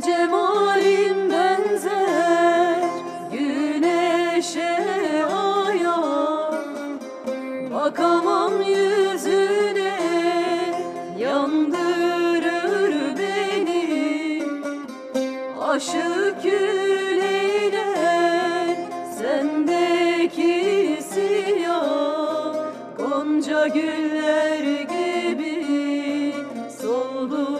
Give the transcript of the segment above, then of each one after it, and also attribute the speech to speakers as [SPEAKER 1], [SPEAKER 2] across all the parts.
[SPEAKER 1] cemalim benzer. Güneşe aya Bakamam yüzüne. Yandırır beni Aşık yüreğine. Sendeki siyah Gonca güller gibi soldu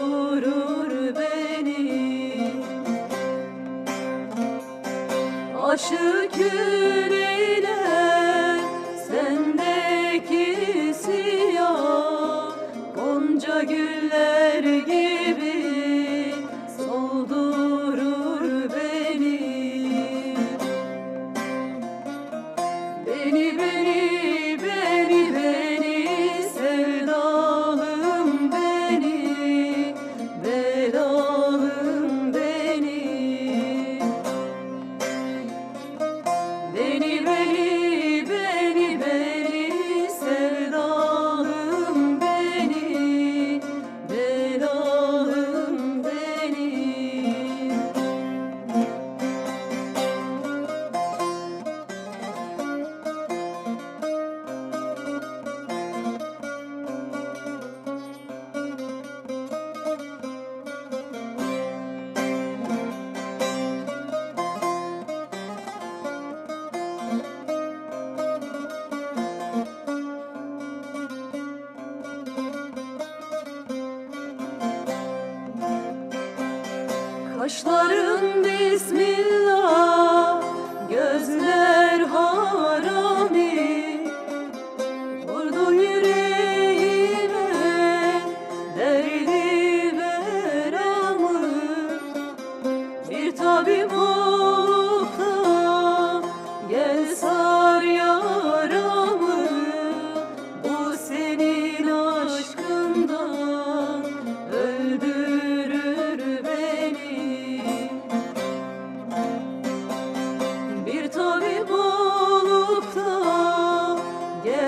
[SPEAKER 1] başı küre day. Kaşların bismillah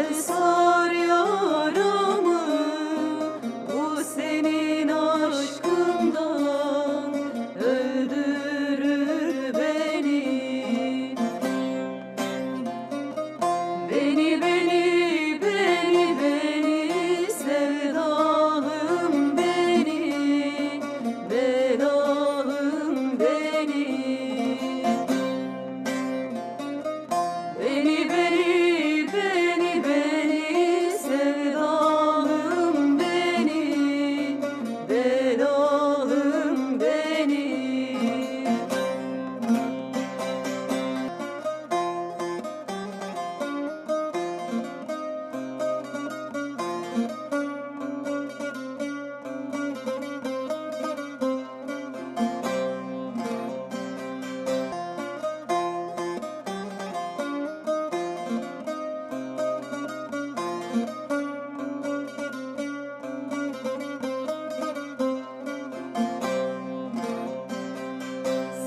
[SPEAKER 1] Christ.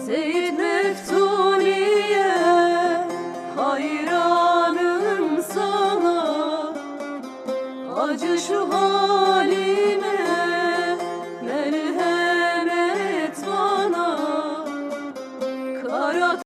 [SPEAKER 1] Seyit Meftuni'ye hayranım sana. Acı şu halime